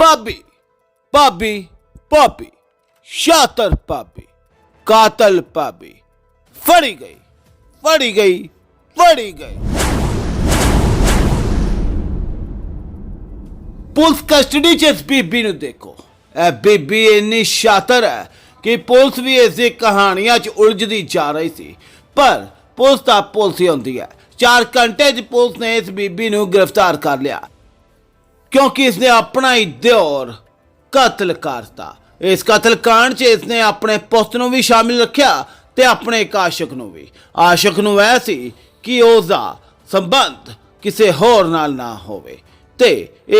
ਭਾਬੀ ਭਾਬੀ ਭਾਬੀ, ਸ਼ਾਤਰ ਭਾਬੀ, ਕਾਤਲ ਭਾਬੀ, ਫੜੀ ਗਈ ਫੜੀ ਗਈ ਫੜੀ ਗਈ। ਪੁਲਿਸ ਕਸਟਡੀ ਚ ਇਸ ਬੀਬੀ ਨੂੰ ਦੇਖੋ। ਇਹ ਬੀਬੀ ਇੰਨੀ ਸ਼ਾਤਰ ਹੈ ਕਿ ਪੁਲਿਸ ਵੀ ਇਸ ਦੀ ਕਹਾਣੀਆਂ 'ਚ ਉਲਝਦੀ ਜਾ ਰਹੀ ਸੀ। ਪਰ ਪੁਲਿਸ ਤਾਂ ਪੁਲਿਸ ਹੀ ਹੁੰਦੀ ਹੈ। 4 ਘੰਟੇ 'ਚ ਪੁਲਿਸ ਨੇ ਇਸ ਬੀਬੀ ਨੂੰ ਗ੍ਰਿਫਤਾਰ ਕਰ ਲਿਆ। ਕਿਉਂਕਿ ਇਸਨੇ ਆਪਣਾ ਹੀ ਦਿਓਰ ਕਤਲ ਕਰਤਾ। ਇਸ ਕਤਲ ਕਾਂਡ 'ਚ ਇਸਨੇ ਆਪਣੇ ਪੁੱਤ ਨੂੰ ਵੀ ਸ਼ਾਮਿਲ ਰੱਖਿਆ ਤੇ ਆਪਣੇ ਇੱਕ ਆਸ਼ਿਕ ਨੂੰ ਵੀ। ਆਸ਼ਿਕ ਨੂੰ ਐ ਸੀ ਕਿ ਉਸ ਸੰਬੰਧ ਕਿਸੇ ਹੋਰ ਨਾਲ ਨਾ ਹੋਵੇ ਤੇ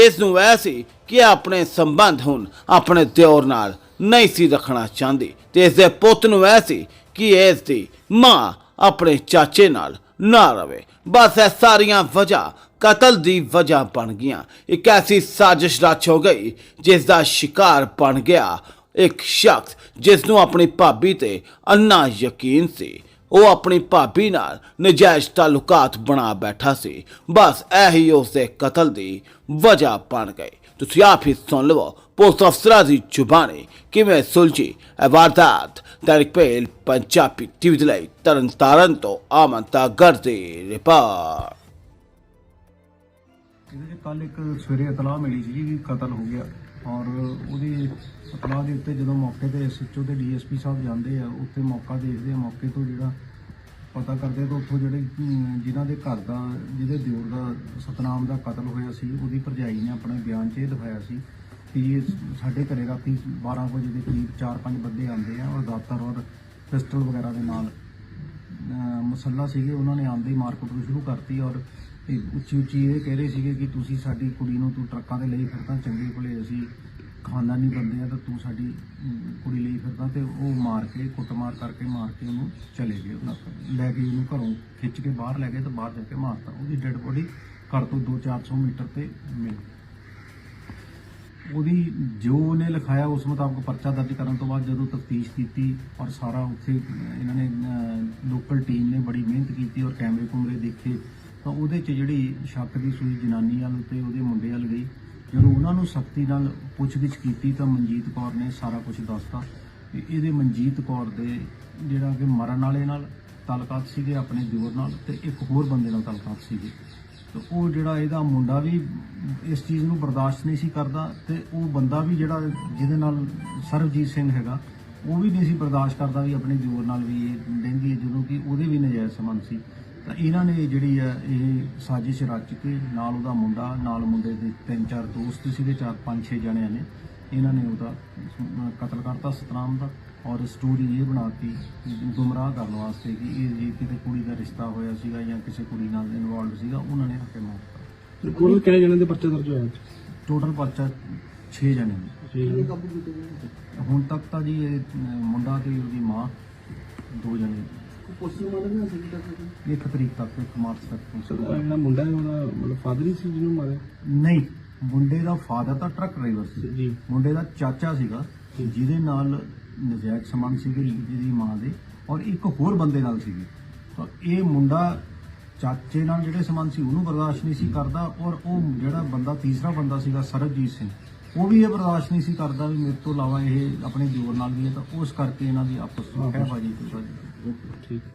ਇਸ ਨੂੰ ਐ ਸੀ ਕਿ ਆਪਣੇ ਸੰਬੰਧ ਹੁਣ ਆਪਣੇ ਦਿਓਰ ਨਾਲ ਨਹੀਂ ਸੀ ਰੱਖਣਾ ਚਾਹੁੰਦੀ ਤੇ ਇਸ ਦੇ ਪੁੱਤ ਨੂੰ ਐ ਸੀ ਕਿ ਇਸ ਦੀ ਮਾਂ ਆਪਣੇ ਚਾਚੇ ਨਾਲ ਨਾ ਰਵੇ। ਬਸ ਇਹ ਸਾਰੀਆਂ ਵਜ੍ਹਾ ਕਤਲ ਦੀ ਵਜ੍ਹਾ ਬਣ ਗਈਆਂ। ਇੱਕ ਐਸੀ ਸਾਜ਼ਿਸ਼ ਰਚ ਹੋ ਗਈ, ਜਿਸ ਦਾ ਸ਼ਿਕਾਰ ਬਣ ਗਿਆ ਇੱਕ ਸ਼ਖਸ, ਜਿਸ ਨੂੰ ਆਪਣੀ ਭਾਬੀ ਤੇ ਅੰਨਾ ਯਕੀਨ ਸੀ। ਉਹ ਆਪਣੀ ਭਾਬੀ ਨਾਲ ਨਜਾਇਜ਼ ਤਾਲੁਕਾਤ ਬਣਾ ਬੈਠਾ ਸੀ। ਬਸ ਇਹੀ ਉਸ ਦੇ ਕਤਲ ਦੀ ਵਜ੍ਹਾ ਬਣ ਗਈ। ਤੁਸੀਂ ਆਪ ਹੀ ਸੁਣ ਲਵੋ ਪੁਲਿਸ ਅਫਸਰਾਂ ਦੀ ਜ਼ੁਬਾਨੀ ਕਿਵੇਂ ਸੁਲਝੀ ਇਹ ਵਾਰਦਾਤ ਦਰਿਕ ਪੇਲ ਪੰਜਾਬੀ ਟੀਵੀ ਦੇ ਲਈ ਤਰਨ ਤੋਂ ਆਮੰਤਾ ਗਰਦੀ ਰਿਪੋਰਟ ਇਹਦੇ ਕੱਲ ਇੱਕ ਸਵੇਰੇ ਇਤਲਾਹ ਮਿਲੀ ਸੀ ਕਿ ਕਤਲ ਹੋ ਗਿਆ ਔਰ ਉਹਦੀ ਇਤਲਾਹ ਦੇ ਉੱਤੇ ਜਦੋਂ ਮੌਕੇ ਤੇ ਐਸਐਚਓ ਤੇ ਡੀਐਸਪੀ ਸਾਹਿਬ ਜਾਂਦੇ ਆ, ਉੱਥੇ ਮੌਕਾ ਦੇਖਦੇ ਆ, ਮੌਕੇ ਤੋਂ ਜਿਹੜਾ ਪਤਾ ਕਰਦੇ ਆ ਤਾਂ ਉੱਥੋਂ ਜਿਹੜੇ ਅਮ, ਜਿਨ੍ਹਾਂ ਦੇ ਘਰ ਦਾ ਜਿਹਦੇ ਦਿਓਰ ਦਾ ਸਤਨਾਮ ਦਾ ਕਤਲ ਹੋਇਆ ਸੀ ਉਹਦੀ ਭਰਜਾਈ ਨੇ ਆਪਣੇ ਬਿਆਨ 'ਚ ਇਹ ਦਿਖਾਇਆ ਸੀ ਕਿ ਇਹ ਸਾਡੇ ਘਰੇ ਰਾਤੀ 12 ਵਜੇ ਦੇ ਕਰੀਬ 4-5 ਬੰਦੇ ਆਉਂਦੇ ਆ ਔਰ ਦਾਤਰ ਔਰ ਪਿਸਟਲ ਵਗੈਰਾ ਦੇ ਨਾਲ ਅਹ ਮਸੱਲਾ ਸੀਗੇ ਉਹਨਾਂ ਨੇ ਆਂਦੇ ਹੀ ਨੂੰ ਸ਼ੁਰੂ ਕਰਤੀ ਔਰ ਉੱਚੀ ਉੱਚੀ ਇਹ ਕਹਿ ਰਹੇ ਸੀਗੇ ਕਿ ਤੁਸੀਂ ਸਾਡੀ ਕੁੜੀ ਨੂੰ ਤੂੰ ਟਰੱਕਾਂ ਤੇ ਲਈ ਫਿਰਦਾ ਚੰਗੇ ਭਲੇ ਅਸੀਂ ਖਾਨਦਾਨੀ ਬੰਦੇ ਆ ਤਾਂ ਤੂੰ ਸਾਡੀ ਅਮ, ਫਿਰਦਾ ਤੇ ਉਹ ਮਾਰ ਕੇ ਕੁੱਟਮਾਰ ਕਰਕੇ ਮਾਰ ਕੇ ਉਹਨੂੰ ਚਲੇ ਗਏ। ਉਹਨਾਂ ਲੈ ਕੇ ਉਹਨੂੰ ਘਰੋਂ ਖਿੱਚ ਕੇ ਬਾਹਰ ਲੈ ਗਏ ਤੇ ਬਾਹਰ ਜਾ ਕੇ ਮਾਰਤਾ। ਉਹਦੀ ਡੈੱਡ ਬੋਡੀ ਘਰ ਤੋਂ 2-400 ਮੀਟਰ ਤੇ ਮਿਲੀ। ਉਹਦੀ ਜੋ ਉਹਨੇ ਲਿਖਾਇਆ ਉਸ ਮੁਤਾਬਕ ਪਰਚਾ ਦਰਜ ਕਰਨ ਤੋਂ ਬਾਅਦ ਜਦੋਂ ਤਫਤੀਸ਼ ਕੀਤੀ ਔਰ ਸਾਰਾ ਉੱਥੇ ਇਹਨਾਂ ਨੇ ਲੋਕਲ ਟੀਮ ਨੇ ਬੜੀ ਮਿਹਨਤ ਕੀਤੀ ਔਰ ਕੈਮਰੇ ਕੁਮਰੇ ਦੇਖੇ ਤਾਂ ਉਹਦੇ 'ਚ ਜਿਹੜੀ ਸ਼ੱਕ ਦੀ ਸੂਈ ਜਨਾਨੀ ਵਾਲ ਤੇ ਉਹਦੇ ਮੁੰਡੇ ਵਾਲ ਗਈ। ਜਦੋਂ ਉਹਨਾਂ ਨੂੰ ਸਖਤੀ ਨਾਲ ਪੁੱਛਗਿੱਛ ਕੀਤੀ ਤਾਂ ਮਨਜੀਤ ਕੌਰ ਨੇ ਸਾਰਾ ਕੁਝ ਦੱਸਤਾ। ਕਿ ਇਹਦੇ ਮਨਜੀਤ ਕੌਰ ਦੇ ਜਿਹੜਾ ਕਿ ਮਰਨ ਵਾਲੇ ਨਾਲ ਤਾਲੁਕਾਤ ਸੀਗੇ ਆਪਣੇ ਜ਼ੋਰ ਨਾਲ ਤੇ ਇੱਕ ਹੋਰ ਬੰਦੇ ਨਾਲ ਤਾਲੁਕਾਤ ਸੀਗੇ। ਤੇ ਉਹ ਜਿਹੜਾ ਇਹਦਾ ਮੁੰਡਾ ਵੀ ਇਸ ਚੀਜ਼ ਨੂੰ ਬਰਦਾਸ਼ਤ ਨਹੀਂ ਸੀ ਕਰਦਾ ਤੇ ਉਹ ਬੰਦਾ ਵੀ ਜਿਹੜਾ ਜਿਹਦੇ ਨਾਲ ਸਰਬਜੀਤ ਸਿੰਘ ਹੈਗਾ, ਉਹ ਵੀ ਨਹੀਂ ਸੀ ਬਰਦਾਸ਼ਤ ਕਰਦਾ ਵੀ ਆਪਣੇ ਜ਼ੋਰ ਨਾਲ ਵੀ ਇਹ ਰਹਿੰਦੀ ਹੈ ਜਦੋਂ ਕਿ ਉਹਦੇ ਵੀ ਨਜਾਇਜ਼ ਸੰਬੰਧ ਸੀ। ਤਾਂ ਇਹਨਾਂ ਨੇ ਜਿਹੜੀ ਆ ਇਹ ਸਾਜ਼ਿਸ਼ ਰਚ ਕੇ ਨਾਲ ਉਹਦਾ ਮੁੰਡਾ, ਨਾਲ ਮੁੰਡੇ ਦੇ ਤਿੰਨ ਚਾਰ ਦੋਸਤ ਸੀਗੇ, ਚਾਰ ਪੰਜ ਛੇ ਜਣਿਆਂ ਨੇ। ਇਹਨਾਂ ਨੇ ਉਹਦਾ ਕਤਲ ਕਰਤਾ ਸਤਨਾਮ ਦਾ ਔਰ ਸਟੋਰੀ ਇਹ ਬਣਾਤੀ ਗੁੰਮਰਾਹ ਕਰਨ ਵਾਸਤੇ ਕਿ ਇਹ ਜੀ ਕਿਤੇ ਕੁੜੀ ਦਾ ਰਿਸ਼ਤਾ ਹੋਇਆ ਸੀਗਾ ਜਾਂ ਕਿਸੇ ਕੁੜੀ ਨਾਲ ਇਨਵੋਲਵ ਸੀਗਾ ਉਹਨਾਂ ਨੇ ਆ ਕੇ ਮਾਰਤਾ ਤੇ ਕੋਲ ਕਿਹੜੇ ਜਣੇ ਦੇ ਪਰਚੇ ਦਰਜ ਹੋਇਆ ਟੋਟਲ ਪਰਚਾ 6 ਜਣੇ। ਨੇ ਹੁਣ ਤੱਕ ਤਾਂ ਜੀ ਇਹ ਮੁੰਡਾ ਤੇ ਉਹਦੀ ਮਾਂ ਦੋ ਜਣੇ। ਇੱਕ ਤਰੀਕ ਤੱਕ ਇੱਕ ਮਾਰਚ ਤੱਕ। ਪੁਲਿਸ ਸਰ ਨੂੰ- ਉਹ ਜਿਹੜਾ ਮੁੰਡਾ ਹੈ ਉਹਦਾ ਮਤਲਬ ਫਾਦਰ ਹੀ ਸੀ ਜਿਹਨੂੰ ਮਾਰਿਆ? ਨਹੀਂ ਮੁੰਡੇ ਦਾ ਫਾਦਰ ਤਾਂ ਟਰੱਕ ਡਰਾਈਵਰ ਸੀ। ਜੀ। ਮੁੰਡੇ ਦਾ ਚਾਚਾ ਸੀਗਾ ਜਿਹਦੇ ਨਾਲ ਨਜਾਇਜ਼ ਸੰਬੰਧ ਸੀਗੇ ਜਿਹਦੀ ਮਾਂ ਦੇ ਔਰ ਇੱਕ ਹੋਰ ਬੰਦੇ ਨਾਲ ਸੀਗੇ। ਤਾਂ ਇਹ ਮੁੰਡਾ ਚਾਚੇ ਨਾਲ ਜਿਹੜੇ ਸੰਬੰਧ ਸੀ ਉਹਨੂੰ ਬਰਦਾਸ਼ਤ ਨਹੀਂ ਸੀ ਕਰਦਾ ਔਰ ਉਹ ਜਿਹੜਾ ਬੰਦਾ ਤੀਸਰਾ ਬੰਦਾ ਸੀਗਾ ਸਰਬਜੀਤ ਸਿੰਘ ਉਹ ਵੀ ਇਹ ਬਰਦਾਸ਼ਤ ਨਹੀਂ ਸੀ ਕਰਦਾ ਵੀ ਮੇਰੇ ਤੋਂ ਇਲਾਵਾ ਇਹ ਆਪਣੇ ਦਿਓਰ ਨਾਲ ਵੀ ਹੈ ਤਾਂ ਉਸ ਕਰਕੇ ਇਹਨਾਂ ਦੀ ਆਪਸ ਵਿੱਚ ਕਹਿਬਾਜੀ ਠੀਕ।